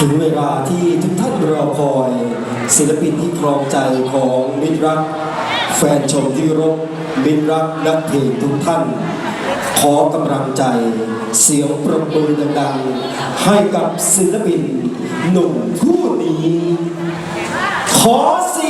ถึงเวลาที่ทุกท่านรอคอยศิลปินที่ครองใจของมิตรรัก แฟนชมที่รบมิตรรักนักเพลงทุกท่าน ขอกำลังใจเสียงปรบมือดังๆ ให้กับศิลปินหนุ่มผู้นี้ ขอเสียง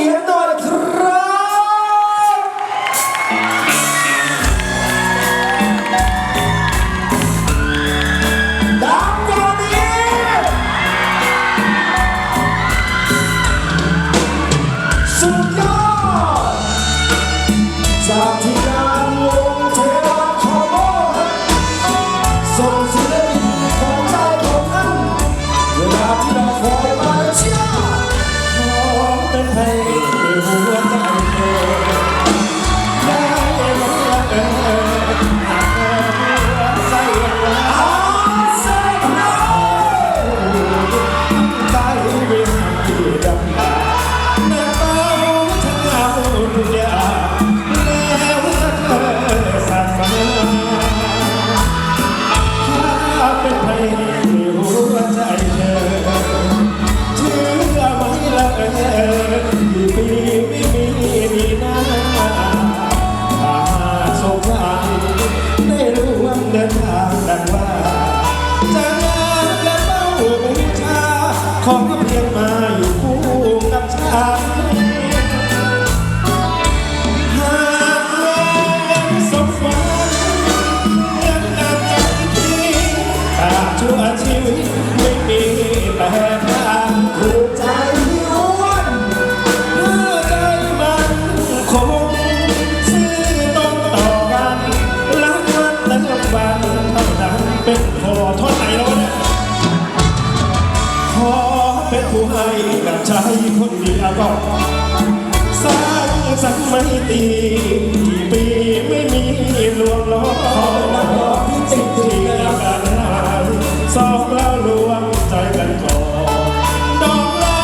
ขอเพียงมาอยู่คู่กับฉันหากวันสมหวังเรื่องนนำใจที่ตาชั่วชีวิตไม่มีแปรผันถูกใจอ้วนเมื่อใจมันคงซื่อตรงต่อกันรักมันแต่วันเท่านั้นเป็นพอท่าไหน กับชายคนเดียวก็สร้างสรรค์ไม่ตีกี่ปีไม่มีลวงล้อนักรอที่ติดที่กันหายสองเราลวงใจกันก่อนดอกลา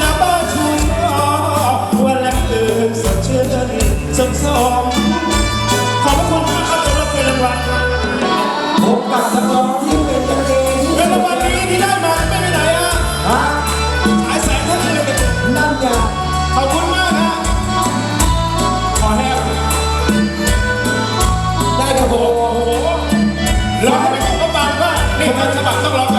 จะบ้าชูคอวันแรกเดินสดชื่นสดสมขอบคุณมากครับสำหรับเป็นรางวัลพบกับนักร้อที่เป็นกันเองเป็นรางวัลนี้ที่ได้ ว่านี่ต้นฉบับต้องร้อง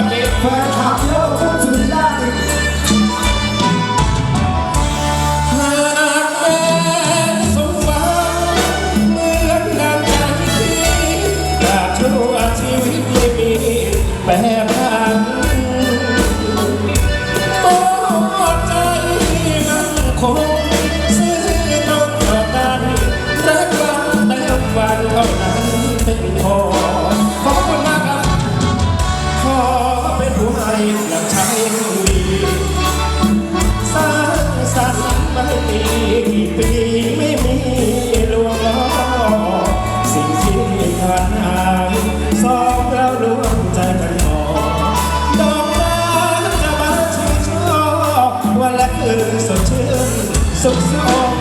สุขสม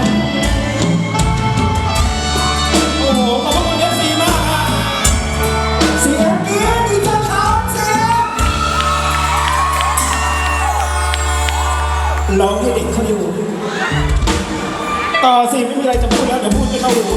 โอ้โหขอบคุณเอฟซีมากครับเสียงเนี้ยดีจะเขาเสียงร้องให้เด็กเขาอยู่ต่อสิไม่มีอะไรจะพูดแล้วเดี๋ยวพูดไม่เข้าหู